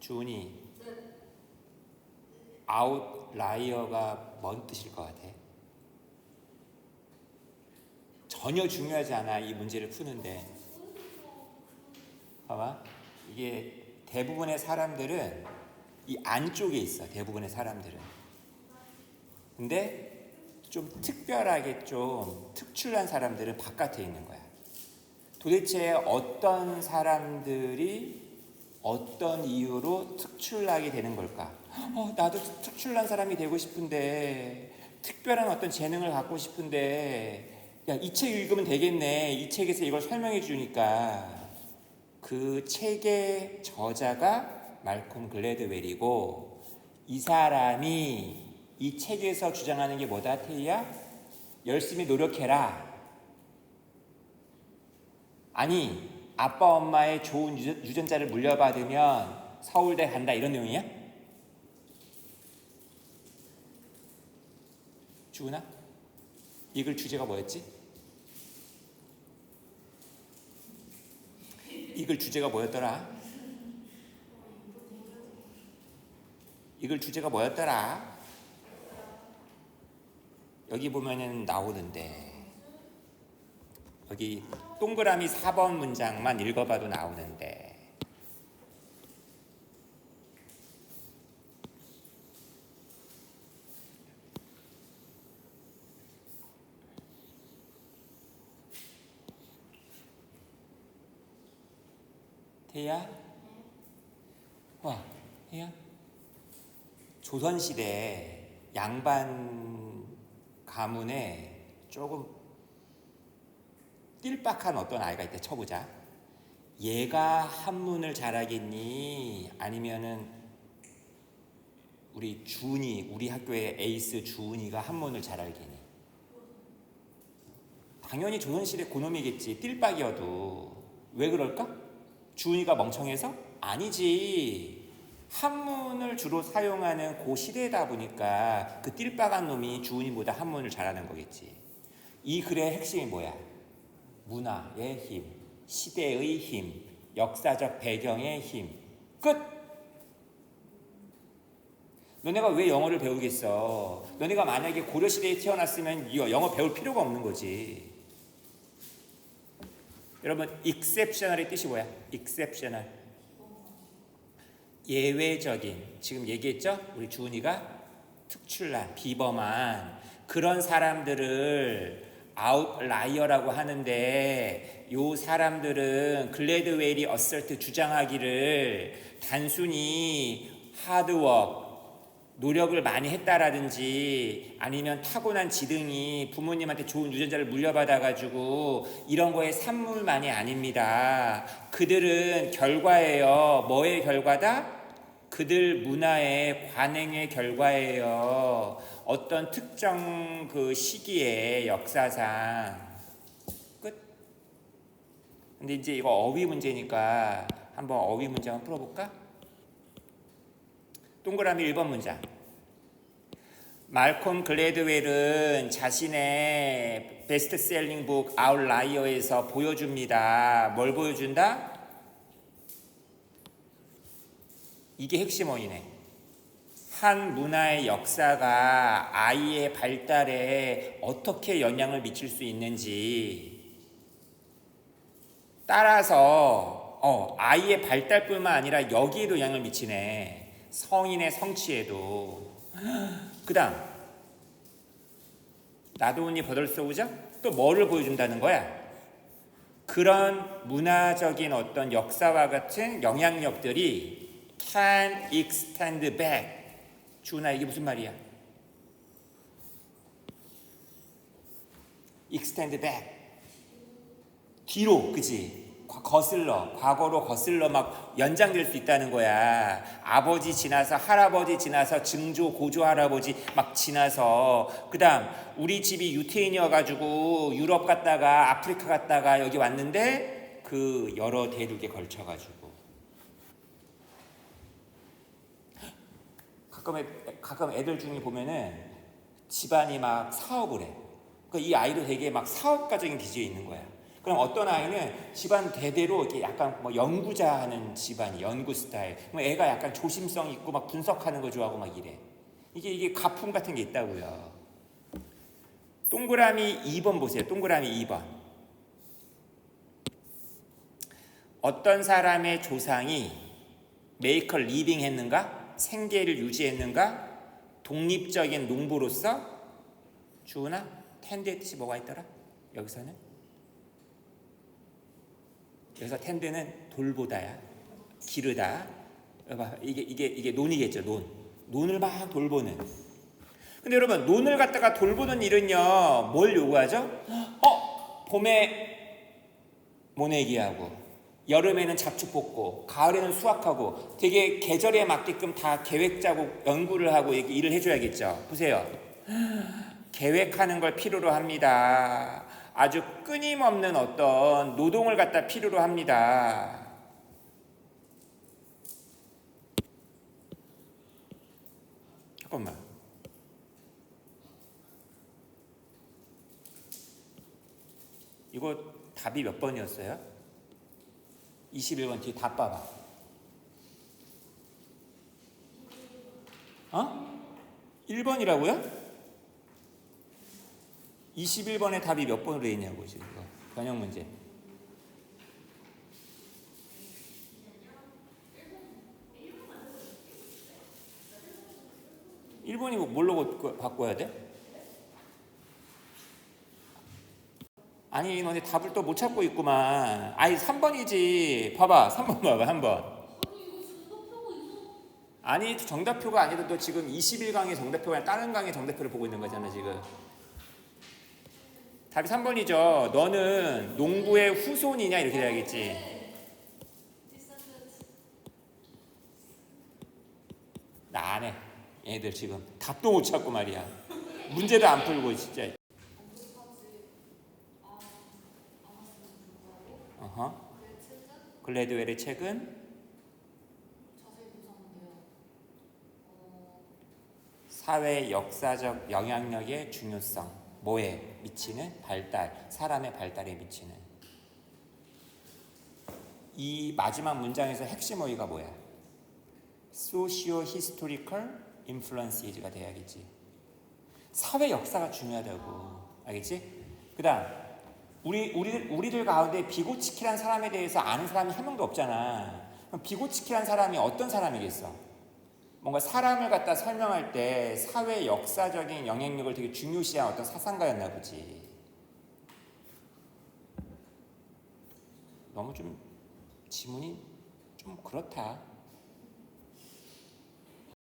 주은이 아웃라이어가 뭔 뜻일 것 같아? 전혀 중요하지 않아 이 문제를 푸는데. 봐봐. 이게 대부분의 사람들은 이 안쪽에 있어 대부분의 사람들은. 근데 좀 특별하게 좀 특출난 사람들은 바깥에 있는 거야. 도대체 어떤 사람들이 어떤 이유로 특출나게 되는 걸까? 어, 나도 특출난 사람이 되고 싶은데 특별한 어떤 재능을 갖고 싶은데 야, 이 책 읽으면 되겠네. 이 책에서 이걸 설명해 주니까 그 책의 저자가 말콤 글래드웰이고 이 사람이 이 책에서 주장하는 게 뭐다, 테이야? 열심히 노력해라. 아니, 아빠 엄마의 좋은 유전- 유전자를 물려받으면 서울대 간다 이런 내용이야? 주은아? 이 글 주제가 뭐였지? 이 글 주제가 뭐였더라? 이 글 주제가 뭐였더라? 여기 보면은 나오는데 여기 동그라미 4번 문장만 읽어봐도 나오는데. 태야? 와 태야? 조선시대 양반 가문에 조금 띨박한 어떤 아이가 있대 쳐보자. 얘가 한문을 잘하겠니? 아니면은 우리 주은이 우리 학교의 에이스 주은이가 한문을 잘하겠니? 당연히 조선시대 고놈이겠지. 띨박이어도 왜 그럴까? 주은이가 멍청해서? 아니지. 한문을 주로 사용하는 고 시대다 보니까 그 띨박한 놈이 주은이보다 한문을 잘하는 거겠지. 이 글의 핵심이 뭐야? 문화의 힘, 시대의 힘, 역사적 배경의 힘. 끝! 너네가 왜 영어를 배우겠어? 너네가 만약에 고려시대에 태어났으면 이 영어 배울 필요가 없는 거지. 여러분, exceptional의 뜻이 뭐야? exceptional. 예외적인. 지금 얘기했죠? 우리 주은이가 특출난, 비범한 그런 사람들을 아웃라이어라고 하는데 요 사람들은 글래드웰이 어설트 주장하기를 단순히 하드워크 노력을 많이 했다라든지 아니면 타고난 지능이 부모님한테 좋은 유전자를 물려받아 가지고 이런 거에 산물만이 아닙니다. 그들은 결과예요. 뭐의 결과다? 그들 문화의 관행의 결과예요. 어떤 특정 그 시기의 역사상 끝. 근데 이제 이거 어휘 문제니까 한번 어휘 문제 한번 풀어볼까? 동그라미 1번 문장. 말콤 글래드웰은 자신의 베스트셀링 북 아웃라이어에서 보여줍니다. 뭘 보여준다? 이게 핵심어이네. 한 문화의 역사가 아이의 발달에 어떻게 영향을 미칠 수 있는지 따라서 어, 아이의 발달뿐만 아니라 여기에도 영향을 미치네. 성인의 성취에도. 그 다음 나도운이 버들쏘우죠? 또 뭐를 보여준다는 거야? 그런 문화적인 어떤 역사와 같은 영향력들이 can extend back. 주은아 이게 무슨 말이야? extend back. 뒤로, 그지? 과- 거슬러, 과거로 거슬러 막 연장될 수 있다는 거야. 아버지 지나서 할아버지 지나서 증조, 고조 할아버지 막 지나서 그 다음 우리 집이 유태인이어가지고 유럽 갔다가 아프리카 갔다가 여기 왔는데 그 여러 대륙에 걸쳐가지고 가끔 애, 가끔 애들 중에 보면은 집안이 막 사업을 해. 그러니까 이 아이도 되게 막 사업가적인 기질이 있는 거야. 그럼 어떤 아이는 집안 대대로 이렇게 약간 뭐 연구자 하는 집안이 연구 스타일. 그럼 애가 약간 조심성 있고 막 분석하는 거 좋아하고 막 이래. 이게 이게 가품 같은 게 있다고요. 동그라미 2번 보세요. 동그라미 2번. 어떤 사람의 조상이 메이커 리빙 했는가? 생계를 유지했는가? 독립적인 농부로서 주은아 텐드의 뜻이 뭐가 있더라? 여기서는 여기서 텐드는 돌보다야 기르다 이게 이게 이게 논이겠죠 논 논을 막 돌보는 근데 여러분 논을 갖다가 돌보는 일은요 뭘 요구하죠? 어 봄에 모내기하고 여름에는 잡초 뽑고 가을에는 수확하고 되게 계절에 맞게끔 다 계획 짜고 연구를 하고 일을 해줘야겠죠. 보세요. 계획하는 걸 필요로 합니다. 아주 끊임없는 어떤 노동을 갖다 필요로 합니다. 잠깐만. 이거 답이 몇 번이었어요? 21번 뒤에 다 봐봐. 어? 1번이라고요? 21번의 답이 몇 번으로 돼 있냐고 지금 이거 번역 문제. 1번이고 뭘로 고- 바꿔야 돼? 아니 너네 답을 또 못 찾고 있구만. 아니 3번이지. 봐봐 3번 봐봐 한번. 아니 정답표가 아니라 너 지금 21강의 정답표가 아니라 다른 강의 정답표를 보고 있는 거잖아 지금. 답이 3번이죠. 너는 농부의 후손이냐 이렇게 돼야겠지. 나 안 해. 얘들 지금 답도 못 찾고 말이야. 문제도 안 풀고 진짜 어허. 글래드웰의 책은 사회 역사적 영향력의 중요성 뭐에 미치는 발달 사람의 발달에 미치는 이 마지막 문장에서 핵심 어휘가 뭐야? socio historical influences가 돼야겠지. 사회 역사가 중요하다고 알겠지? 그 다음 우리 우리들 우리들 가운데 비고치키란 사람에 대해서 아는 사람이 한 명도 없잖아. 그럼 비고치키란 사람이 어떤 사람이겠어? 뭔가 사람을 갖다 설명할 때 사회 역사적인 영향력을 되게 중요시한 어떤 사상가였나 보지. 너무 좀 지문이 좀 그렇다.